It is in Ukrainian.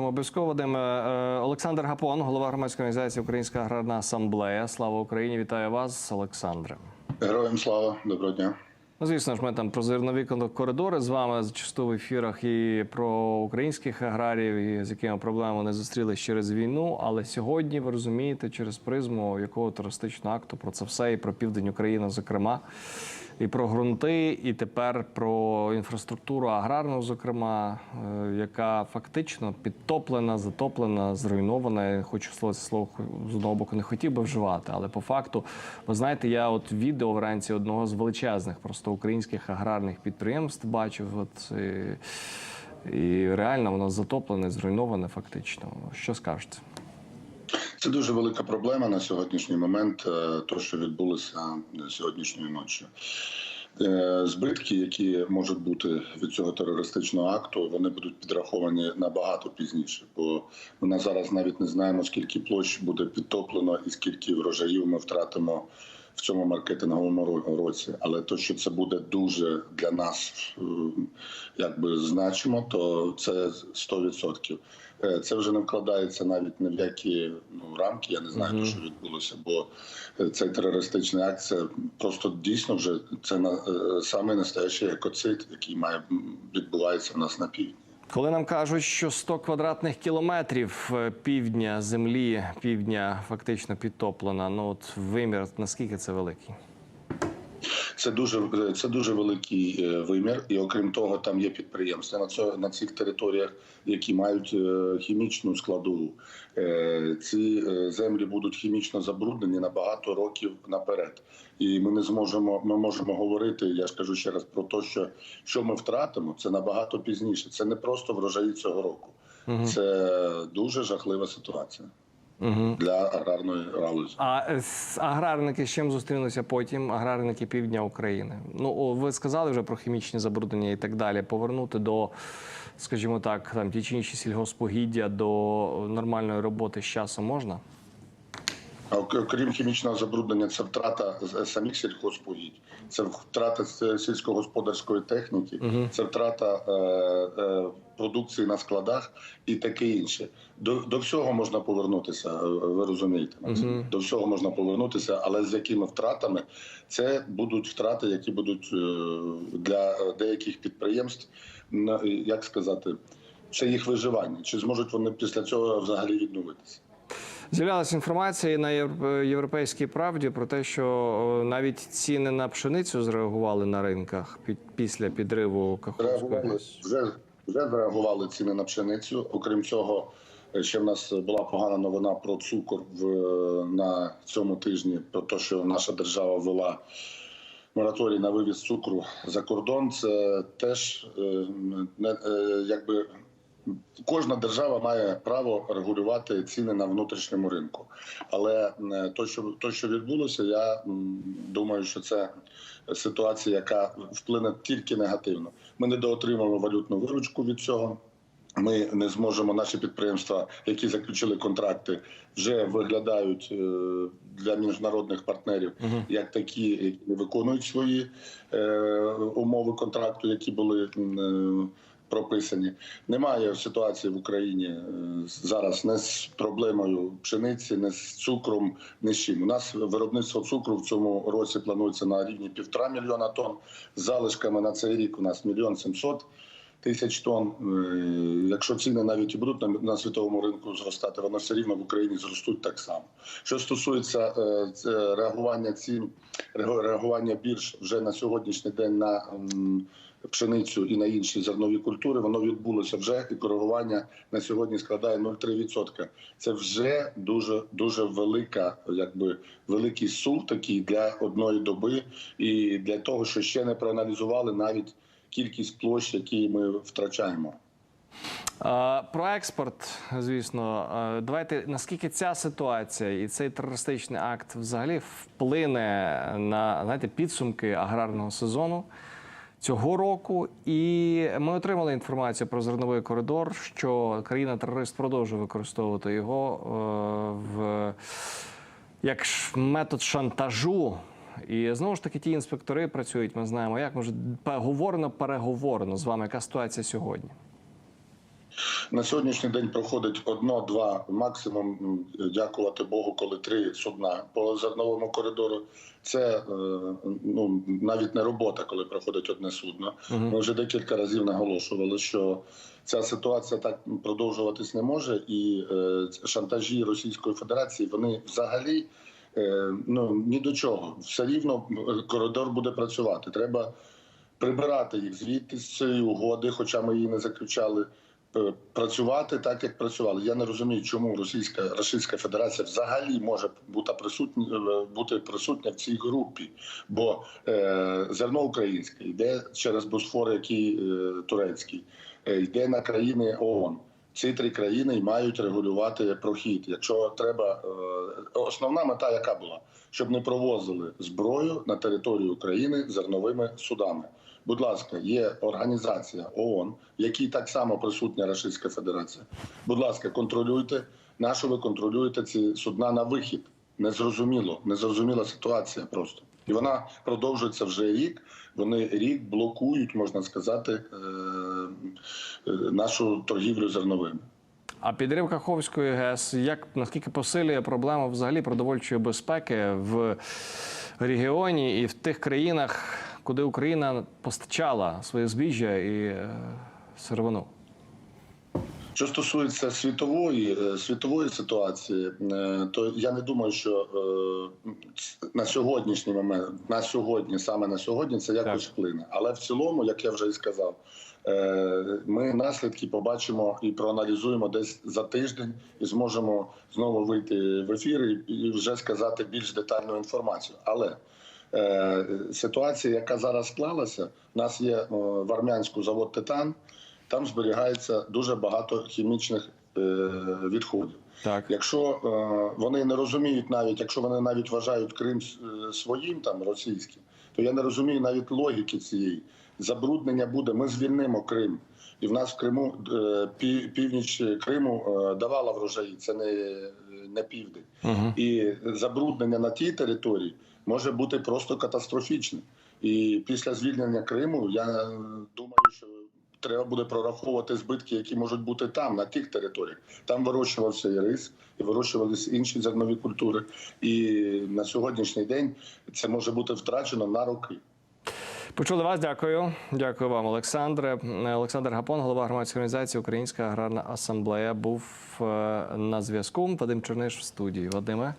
Обов'язково Вадим. Е, е, Олександр Гапон, голова громадської організації Українська аграрна асамблея. Слава Україні! Вітаю вас, Олександре. Героям слава, доброго дня. Ну, звісно ж, ми там про зернові коридори з вами зачасту в ефірах і про українських аграріїв, і з якими проблемами вони зустрілись через війну. Але сьогодні ви розумієте, через призму якого терористичного акту про це все і про південь України, зокрема, і про ґрунти, і тепер про інфраструктуру аграрну, зокрема, е, яка фактично підтоплена, затоплена, зруйнована. Я Хочу слово це слово з одного боку не хотів би вживати, але по факту, ви знаєте, я от відео вранці одного з величезних просто українських аграрних підприємств бачив. От і, і реально воно затоплене, зруйноване фактично. Що скажете? Це дуже велика проблема на сьогоднішній момент, е, то що відбулося сьогоднішньої ночі. Е, Збитки, які можуть бути від цього терористичного акту, вони будуть підраховані набагато пізніше, бо ми зараз навіть не знаємо, скільки площ буде підтоплено і скільки врожаїв ми втратимо в цьому маркетинговому році. Але то, що це буде дуже для нас якби значимо, то це 100%. Е, Це вже не вкладається навіть ні в які ну, рамки. Я не знаю, Мгм. що відбулося, бо е, цей терористичний акт це просто дійсно вже це на е, саме настоящий екоцид, який має відбувається в нас на півдні. Коли нам кажуть, що 100 квадратних кілометрів е, півдня землі, півдня фактично підтоплена, ну от вимір наскільки це великий? Це дуже це дуже великий е, вимір, і окрім того, там є підприємства на цьо, на цих територіях, які мають е, хімічну складову. Е, Ці землі будуть хімічно забруднені на багато років наперед. І ми не зможемо. Ми можемо говорити. Я ж кажу ще раз про те, що що ми втратимо, це набагато пізніше. Це не просто врожаї цього року. Це дуже жахлива ситуація Угу. для аграрної галузі. А е, аграрники з чим зустрінуться потім? Аграрники півдня України. Ну ви сказали вже про хімічні забруднення і так далі. Повернути до, скажімо так, там ті чи інші сільгоспогіддя до нормальної роботи з часом можна? Окрім хімічного забруднення, це втрата самих сільхозпогідь, це втрата сільськогосподарської техніки, це втрата е, е, продукції на складах і таке інше. До, до всього можна повернутися. е, Ви розумієте, до всього можна повернутися, але з якими втратами це будуть втрати, які будуть для деяких підприємств, як сказати, це їх виживання. Чи зможуть вони після цього взагалі відновитися? З'являлася інформація на Євро- європейській правді про те, що навіть ціни на пшеницю зреагували на ринках під після підриву Каховської. Вже вже зреагували ціни на пшеницю. Окрім цього, ще в нас була погана новина про цукор в на цьому тижні. Про те, що наша держава ввела мораторій на вивіз цукру за кордон. Це теж е, не е, якби. Кожна держава має право регулювати ціни на внутрішньому ринку, але то, що то, що відбулося, я думаю, що це ситуація, яка вплине тільки негативно. Ми недоотримуємо валютну виручку від цього. Ми не зможемо наші підприємства, які заключили контракти, вже виглядають е, для міжнародних партнерів як такі, які не виконують свої е, умови контракту, які були е, прописані. Немає ситуації в Україні зараз не з проблемою пшениці, не з цукром, не з чим. У нас виробництво цукру в цьому році планується на рівні півтора мільйона тонн. З залишками на цей рік у нас мільйон сімсот тисяч тонн. Е, Якщо ціни навіть і будуть на, світовому ринку зростати, воно все рівно в Україні зростуть так само. Що стосується е, реагування цін, реагу- реагування бірж вже на сьогоднішній день на пшеницю і на інші зернові культури, воно відбулося вже і коригування на сьогодні складає 0,3%. Це вже дуже дуже велика, якби великий сул такий для одної доби, і для того, що ще не проаналізували навіть кількість площ, які ми втрачаємо. Про експорт, звісно, давайте наскільки ця ситуація і цей терористичний акт взагалі вплине на знаєте, підсумки аграрного сезону цього року. І ми отримали інформацію про зерновий коридор, що країна-терорист продовжує використовувати його е, в як метод шантажу. І знову ж таки ті інспектори працюють. Ми знаємо, як може говорено, переговорено з вами. Яка ситуація сьогодні? На сьогоднішній день проходить одно-два, максимум, дякувати Богу, коли три судна по зерновому коридору. Це е, ну навіть не робота, коли проходить одне судно. Ми вже декілька разів наголошували, що ця ситуація так продовжуватись не може, і е, шантажі Російської Федерації вони взагалі ну ні до чого. Все рівно е, коридор буде працювати. Треба прибирати їх звідти з цієї угоди, хоча ми її не заключали. е, Працювати так, як працювали. Я не розумію, чому Російська Російська Федерація взагалі може бути присутня е, бути присутня в цій групі, бо е, зерно українське йде через Босфор, який е, турецький, е, йде на країни ООН. Ці три країни мають регулювати прохід. Якщо треба, е, основна мета, яка була, щоб не провозили зброю на територію України зерновими судами. Будь ласка, є організація ООН, в якій так само присутня Російська Федерація. Будь ласка, контролюйте. На що ви контролюєте ці судна на вихід? Незрозуміло, незрозуміла ситуація просто. І вона продовжується вже рік. Вони рік блокують, можна сказати, е, е, нашу торгівлю зерновими. А підрив Каховської ГЕС як наскільки посилює проблему взагалі продовольчої безпеки в регіоні і в тих країнах, куди Україна постачала своє збіжжя і е, сировину? Що стосується світової е, світової ситуації, е, то я не думаю, що е, на сьогоднішній момент, на сьогодні, саме на сьогодні, це якось вплине. Але в цілому, як я вже і сказав, ми наслідки побачимо і проаналізуємо десь за тиждень, і зможемо знову вийти в ефір і- вже сказати більш детальну інформацію. Але ситуація, яка зараз склалася, у нас є в Армянську завод Титан. Там зберігається дуже багато хімічних е, відходів. Так. Якщо е, вони не розуміють, навіть якщо вони навіть вважають Крим е, своїм там російським, то я не розумію навіть логіки цієї. Забруднення буде. Ми звільнимо Крим, і в нас в Криму північ Криму давала врожаї. Це не, не південь. Угу. І забруднення на тій території може бути просто катастрофічним. І після звільнення Криму я думаю, що треба буде прораховувати збитки, які можуть бути там, на тих територіях. Там вирощувався і рис, і вирощувалися інші зернові культури. І на сьогоднішній день це може бути втрачено на роки. Почули вас. Дякую. Дякую вам, Олександре. Олександр Гапон, голова громадської організації Українська аграрна асамблея, був е, на зв'язку. Вадим Черниш в студії. Вадиме.